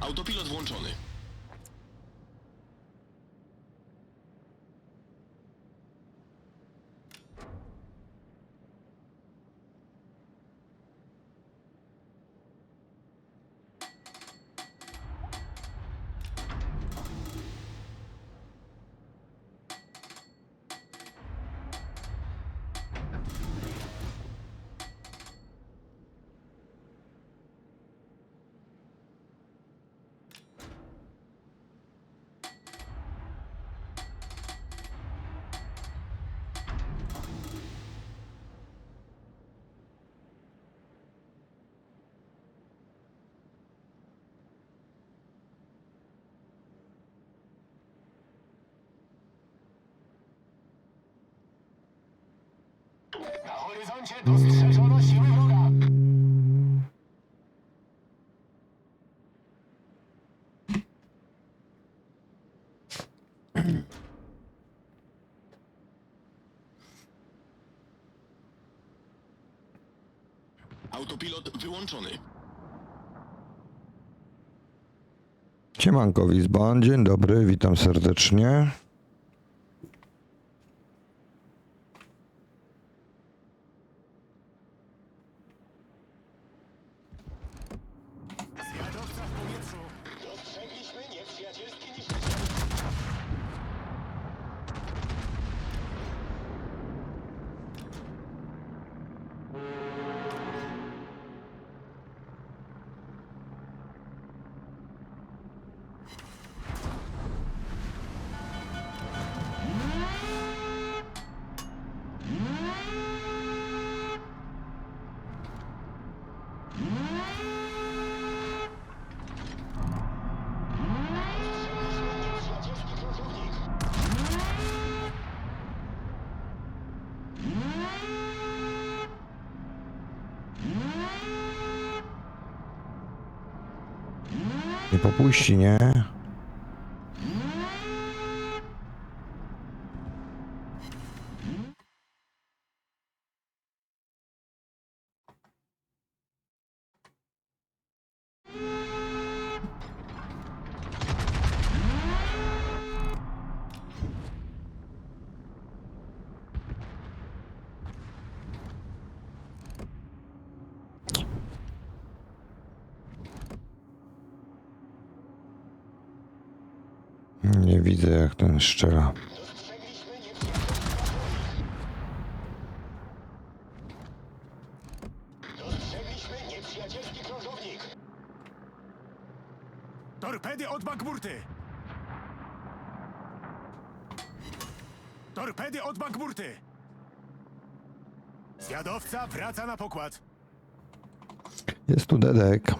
Autopilot włączony. Na horyzoncie dostrzeżono siły wroga. Autopilot wyłączony. Siemanko Wizban, dzień dobry, witam serdecznie. Popuści, nie? Nie widzę jak ten krążownik. Torpedy od Bankburty. Torpedy od Bankburty. Zwiadowca wraca na pokład. Jest tu Dedek.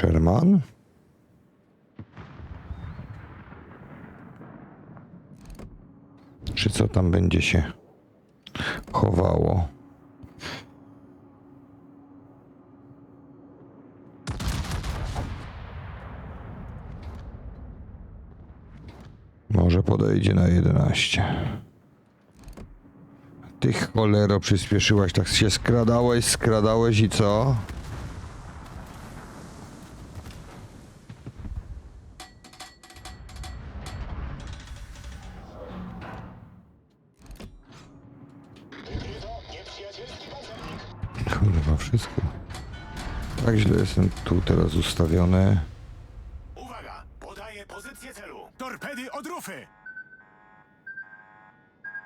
Sherman? Czy co tam będzie się chowało? Może podejdzie na 11. Ty cholero przyspieszyłaś, tak się skradałeś, skradałeś i co? Tak źle jestem tu teraz ustawiony. Uwaga! Podaję pozycję celu. Torpedy od rufy.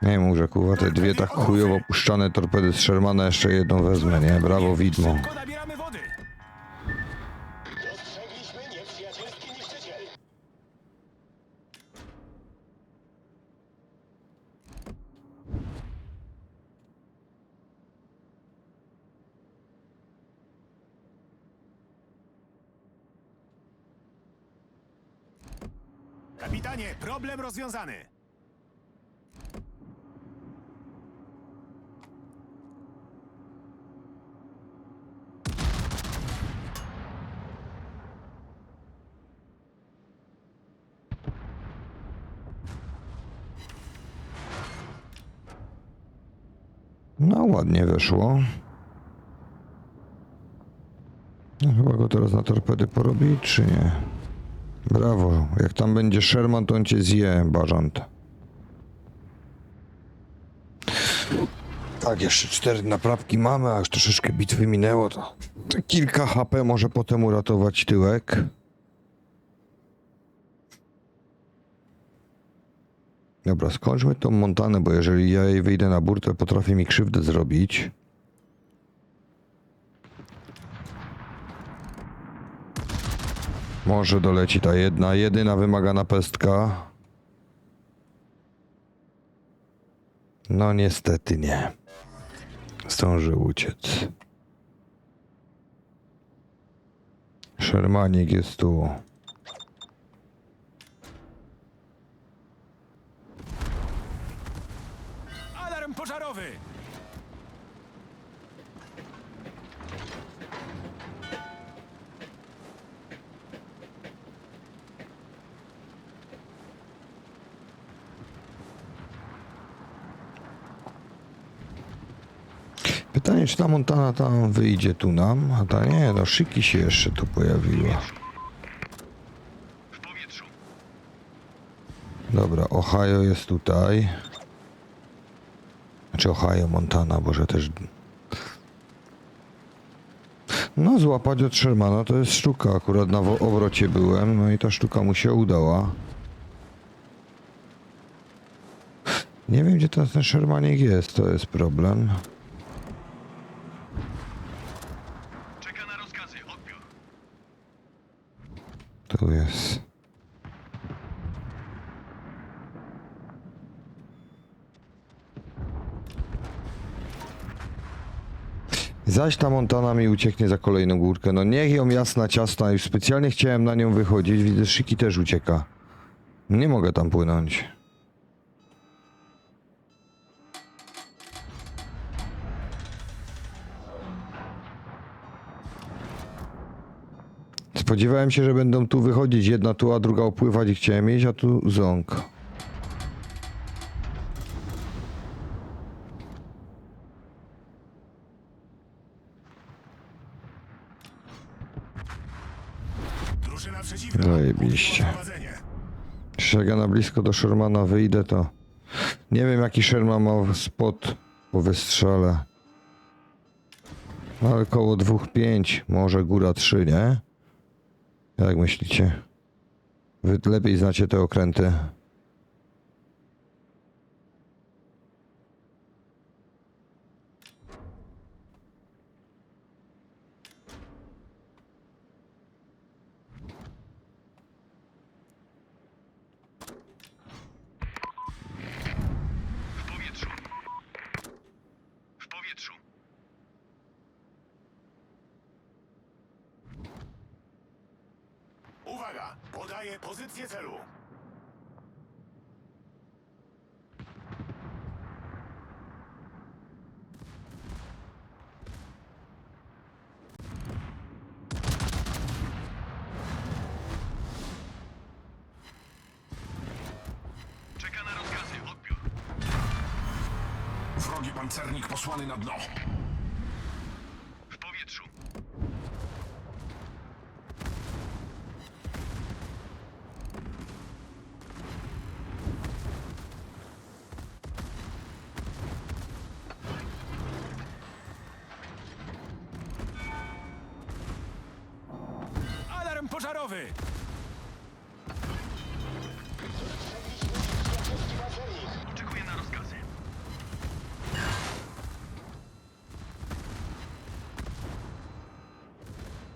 Nie wiem, może kurwa te dwie tak chujowo puszczane torpedy z Shermana jeszcze jedną wezmę, nie? Brawo, widmo. Szybko nabieramy Kapitanie, problem rozwiązany. No, ładnie weszło. No, chyba go teraz na torpedy porobi, czy nie? Brawo. Jak tam będzie Sherman, to on cię zje, Bażant. Tak, jeszcze cztery naprawki mamy, a już troszeczkę bitwy minęło, to to kilka HP może potem uratować tyłek. Dobra, skończmy tą Montanę, bo jeżeli ja jej wyjdę na burtę, potrafię mi krzywdę zrobić. Może doleci ta jedna, jedyna wymagana pestka. No niestety nie. Zdążył uciec. Szermanik jest tu. Ta Montana tam wyjdzie tu nam? A ta nie, no szyki się jeszcze tu pojawiła. Dobra, Ohio jest tutaj. Znaczy Ohio, Montana, boże też... No, złapać od Shermana to jest sztuka. Akurat na obrocie byłem, no i ta sztuka mu się udała. Nie wiem, gdzie teraz ten Shermanik jest, to jest problem. Czeka na rozkazy. Odbiór. Tu jest. Zaś ta Montana mi ucieknie za kolejną górkę. No niech ją jasna ciasna. Już specjalnie chciałem na nią wychodzić. Widzę, Szyki też ucieka. Nie mogę tam płynąć. Spodziewałem się, że będą tu wychodzić jedna tu, a druga opływać i chciałem iść, a tu ząg. Zajebiście. Ja na blisko do Shermana wyjdę, to nie wiem jaki Sherman ma spot po wystrzale. Ale koło 2,5, może góra 3, nie? Jak myślicie? Wy lepiej znacie te okręty. Uwaga! Podaję pozycję celu. Czeka na rozkazy. Odbiór. Wrogi pancernik posłany na dno. Pożarowy! Oczekuję na rozkazy.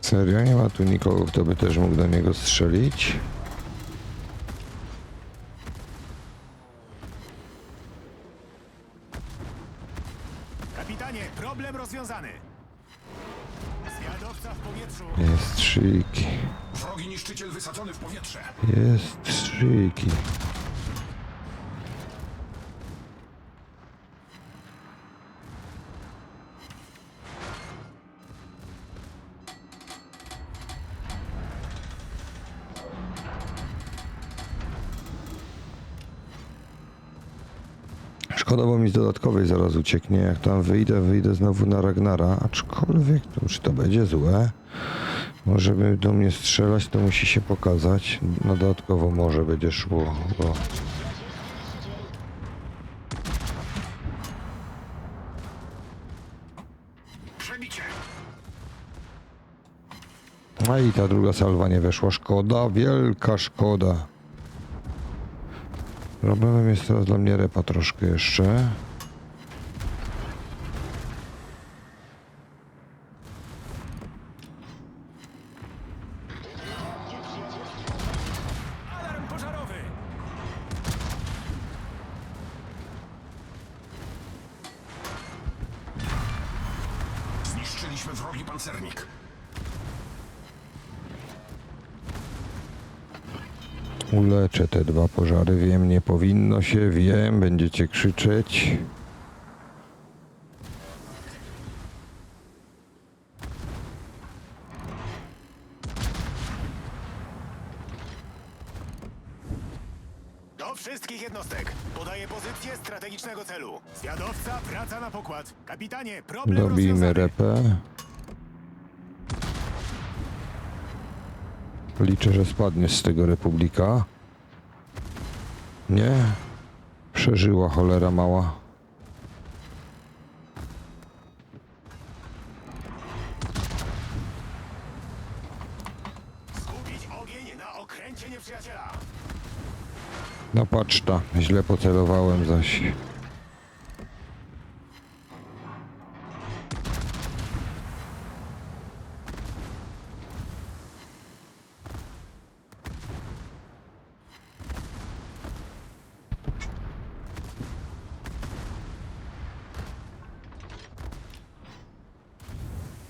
Serio? Nie ma tu nikogo, kto by też mógł do niego strzelić? Kapitanie, problem rozwiązany. Zwiadowca w powietrzu. Jest szyki. Wrogi niszczyciel wysadzony w powietrze. Jest szyki. Szkoda, bo mi z dodatkowej zaraz ucieknie. Jak tam wyjdę, wyjdę znowu na Ragnara. Aczkolwiek, czy to będzie złe? Może by do mnie strzelać, to musi się pokazać. No dodatkowo może będzie szło, bo... A i ta druga salwa nie weszła. Szkoda, wielka szkoda. Problemem jest teraz dla mnie repa troszkę jeszcze. Wrogi pancernik. Uleczę te dwa pożary. Wiem, nie powinno się. Wiem, będziecie krzyczeć. Do wszystkich jednostek. Podaję pozycję strategicznego celu. Zwiadowca wraca na pokład. Kapitanie, problem Dobijmy rozwiązany. repę. Liczę, że spadnie z tego Republika. Nie. Przeżyła cholera mała. Skupić ogień na okręcie nieprzyjaciela. No patrz ta, źle pocelowałem zaś.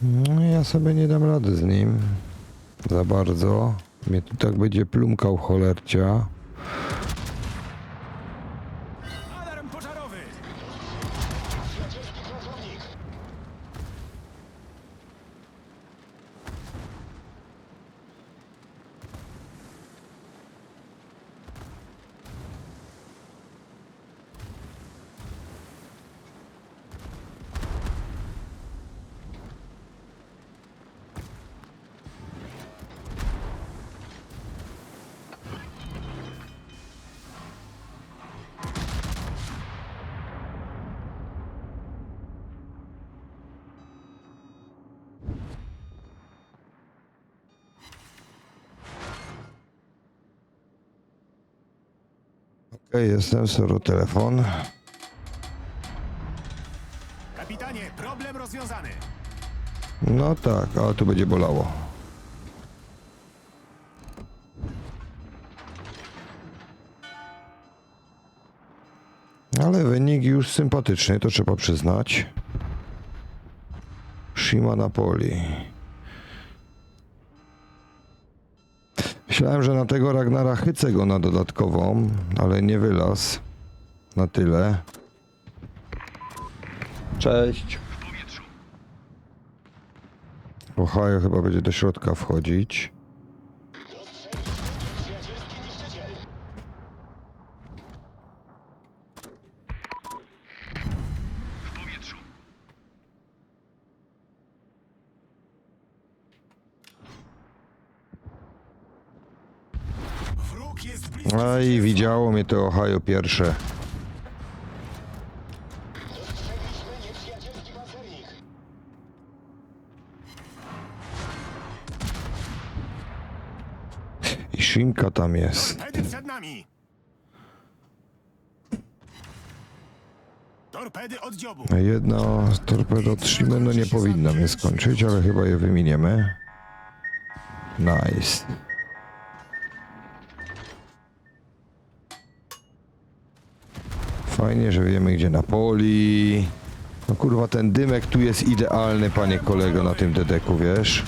No ja sobie nie dam rady z nim. Za bardzo. Mnie tu tak będzie plumkał cholercia. Jestem, soro telefon. Kapitanie, problem rozwiązany. No tak, ale tu będzie bolało. Ale wynik już sympatyczny, to trzeba przyznać. Shima Napoli. Myślałem, że na tego Ragnara chycę go na dodatkową, ale nie wylaz. Na tyle. Cześć. Ohio chyba będzie do środka wchodzić. W powietrzu. Wróg jest bliski. No i widziało mnie to Ohio pierwsze. I Szymka tam jest. Torpedy przed nami. Torpedy od dziobu. Jedna torpedo od Shimy, no nie powinna mnie skończyć, ale chyba je wyminiemy. Nice. Fajnie, że wiemy gdzie Napoli. No kurwa, ten dymek tu jest idealny, panie kolego, na tym dedeku, wiesz?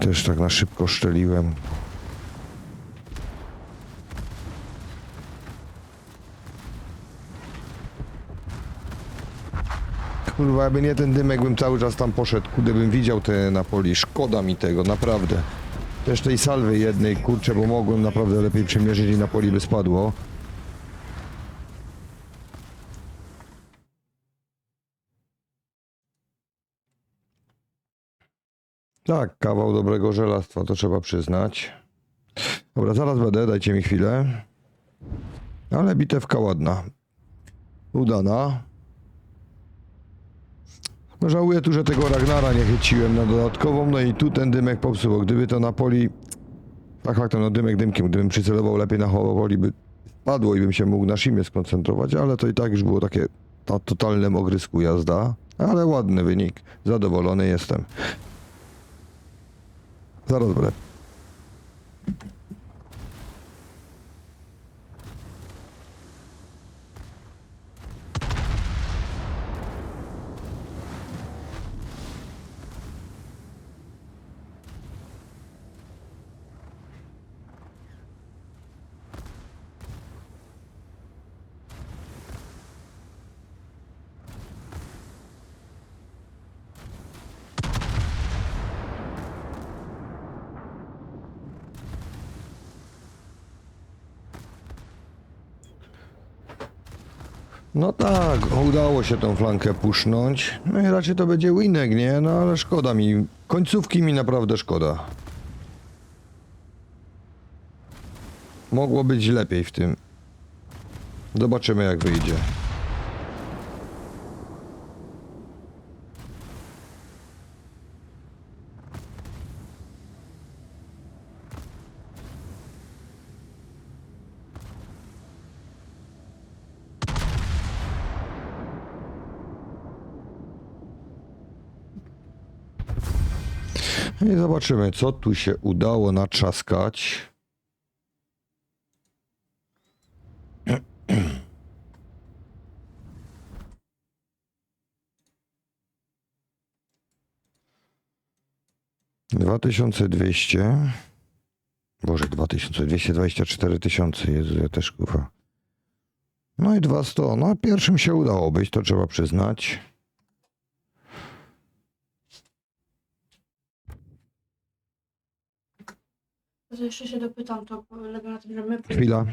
Też tak na szybko szczeliłem. Kurwa, jakby nie ten dymek, bym cały czas tam poszedł. Gdybym widział te Napoli, szkoda mi tego, naprawdę. Też tej salwy jednej, kurczę, bo mogłem naprawdę lepiej przymierzyć i na poli by spadło. Tak, kawał dobrego żelastwa, to trzeba przyznać. Dobra, zaraz będę, dajcie mi chwilę. Ale bitewka ładna. Udana. No żałuję tu, że tego Ragnara nie chyciłem na dodatkową, no i tu ten dymek popsuł, gdyby to na poli... Tak, tak, no dymek dymkiem, gdybym przycelował lepiej na poli by padło i bym się mógł na shimie skoncentrować, ale to i tak już było takie na totalnym ogrysku jazda. Ale ładny wynik, zadowolony jestem. Zaraz będę. No tak, udało się tą flankę pusznąć. No i raczej to będzie winek, nie? No ale szkoda mi. Końcówki mi naprawdę szkoda. Mogło być lepiej w tym. Zobaczymy jak wyjdzie. I zobaczymy, co tu się udało natrzaskać. Dwa tysiące dwieście. Boże, dwa tysiące dwieście dwadzieścia cztery tysiące. Jezu, ja też kufa. No i dwa sto. No, pierwszym się udało być, to trzeba przyznać. Jeszcze się dopytam, to polega na tym, że my Chwila.